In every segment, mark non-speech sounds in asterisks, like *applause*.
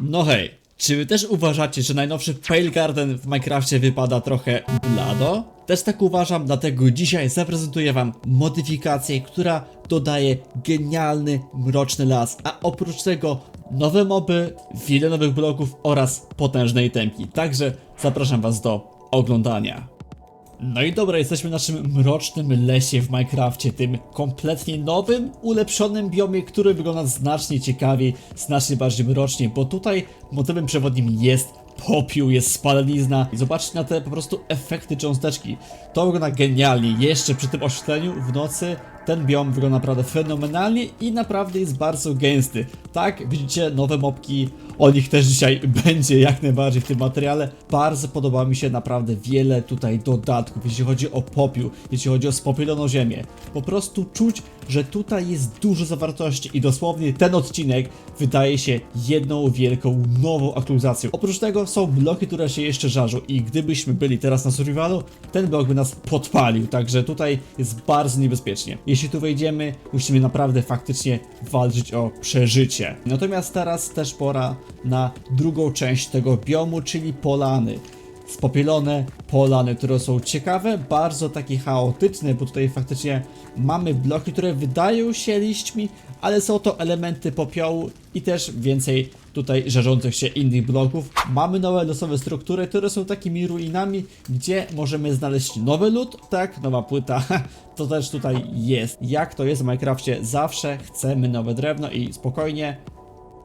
No hej, czy wy też uważacie, że najnowszy Pale Garden w Minecrafcie wypada trochę blado? Też tak uważam, dlatego dzisiaj zaprezentuję wam modyfikację, która dodaje genialny, mroczny las, a oprócz tego nowe moby, wiele nowych bloków oraz potężne itemki. Także zapraszam was do oglądania. No i dobra, jesteśmy w naszym mrocznym lesie w Minecrafcie, tym kompletnie nowym, ulepszonym biomie, który wygląda znacznie ciekawiej, znacznie bardziej mrocznie, bo tutaj motywem przewodnim jest popiół, jest spalenizna i zobaczcie na te po prostu efekty cząsteczki. To wygląda genialnie, jeszcze przy tym oświetleniu w nocy ten biom wygląda naprawdę fenomenalnie i naprawdę jest bardzo gęsty. Tak, widzicie nowe mopki, o nich też dzisiaj *laughs* będzie jak najbardziej w tym materiale. Bardzo podoba mi się naprawdę wiele tutaj dodatków, jeśli chodzi o popiół, jeśli chodzi o spopieloną ziemię. Po prostu czuć, że tutaj jest dużo zawartości i dosłownie ten odcinek wydaje się jedną wielką nową aktualizacją. Oprócz tego są bloki, które się jeszcze żarzą i gdybyśmy byli teraz na survivalu, ten blok by nas podpalił, także tutaj jest bardzo niebezpiecznie. Jeśli tu wejdziemy, musimy naprawdę faktycznie walczyć o przeżycie. Natomiast teraz też pora na drugą część tego biomu, czyli polany spopielone polany, które są ciekawe, bardzo takie chaotyczne, bo tutaj faktycznie mamy bloki, które wydają się liśćmi, ale są to elementy popiołu i też więcej tutaj żarzących się innych bloków. Mamy nowe losowe struktury, które są takimi ruinami, gdzie możemy znaleźć nowy lód, tak, nowa płyta, *laughs* to też tutaj jest. Jak to jest w Minecrafcie, zawsze chcemy nowe drewno i spokojnie,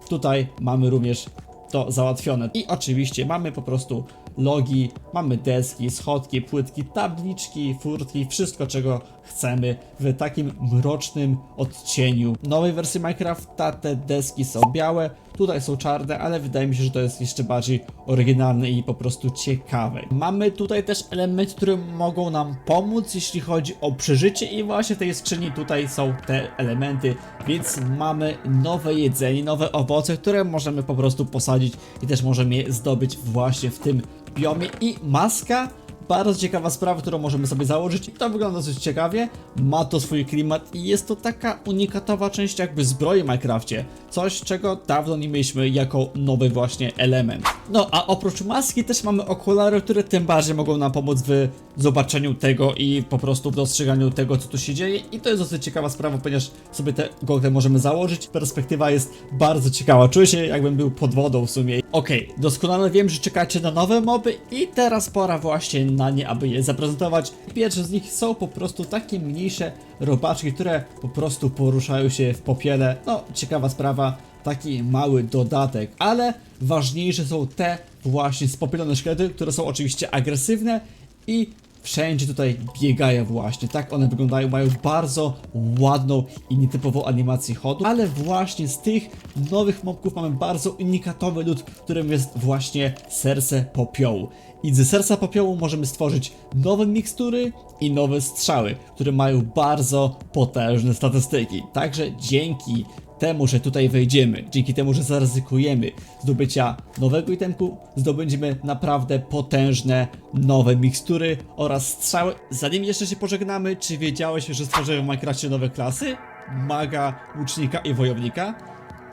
Tutaj mamy również to załatwione. I oczywiście mamy po prostu logi, mamy deski, schodki, płytki, tabliczki, furtki, wszystko czego chcemy w takim mrocznym odcieniu. W nowej wersji Minecrafta te deski są białe, tutaj są czarne, ale wydaje mi się, że to jest jeszcze bardziej oryginalne i po prostu ciekawe. Mamy tutaj też elementy, które mogą nam pomóc, jeśli chodzi o przeżycie i właśnie w tej skrzyni tutaj są te elementy, więc mamy nowe jedzenie, nowe owoce, które możemy po prostu posadzić i też możemy je zdobyć właśnie w tym biomie i maska bardzo ciekawa sprawa, którą możemy sobie założyć i to wygląda dosyć ciekawie, ma to swój klimat i jest to taka unikatowa część jakby zbroi w Minecrafcie, coś czego dawno nie mieliśmy jako nowy właśnie element. No a oprócz maski też mamy okulary, które tym bardziej mogą nam pomóc w zobaczeniu tego i po prostu w dostrzeganiu tego co tu się dzieje. I to jest dosyć ciekawa sprawa, ponieważ sobie te gogle możemy założyć, perspektywa jest bardzo ciekawa, czuję się jakbym był pod wodą w sumie. Okej, doskonale wiem, że czekacie na nowe moby i teraz pora właśnie na nie, aby je zaprezentować. Pierwsze z nich są po prostu takie mniejsze robaczki, które po prostu poruszają się w popiele. No, ciekawa sprawa, taki mały dodatek, ale ważniejsze są te właśnie spopielone szkielety, które są oczywiście agresywne i wszędzie tutaj biegają właśnie, tak one wyglądają, mają bardzo ładną i nietypową animację chodu, ale właśnie z tych nowych mobków mamy bardzo unikatowy lód, którym jest właśnie serce popiołu. I ze serca popiołu możemy stworzyć nowe mikstury i nowe strzały, które mają bardzo potężne statystyki. Także dzięki temu, że tutaj wejdziemy, dzięki temu, że zaryzykujemy zdobycia nowego itemku, zdobędziemy naprawdę potężne nowe mikstury oraz strzały. Zanim jeszcze się pożegnamy, czy wiedziałeś, że stworzyłem w Minecrafcie nowe klasy? Maga, łucznika i wojownika?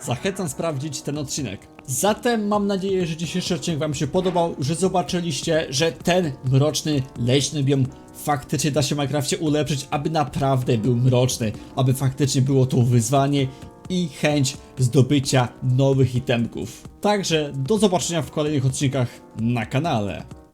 Zachęcam sprawdzić ten odcinek. Zatem mam nadzieję, że dzisiejszy odcinek Wam się podobał, że zobaczyliście, że ten mroczny, leśny biom faktycznie da się Minecrafcie ulepszyć, aby naprawdę był mroczny, aby faktycznie było to wyzwanie i chęć zdobycia nowych itemków. Także do zobaczenia w kolejnych odcinkach na kanale.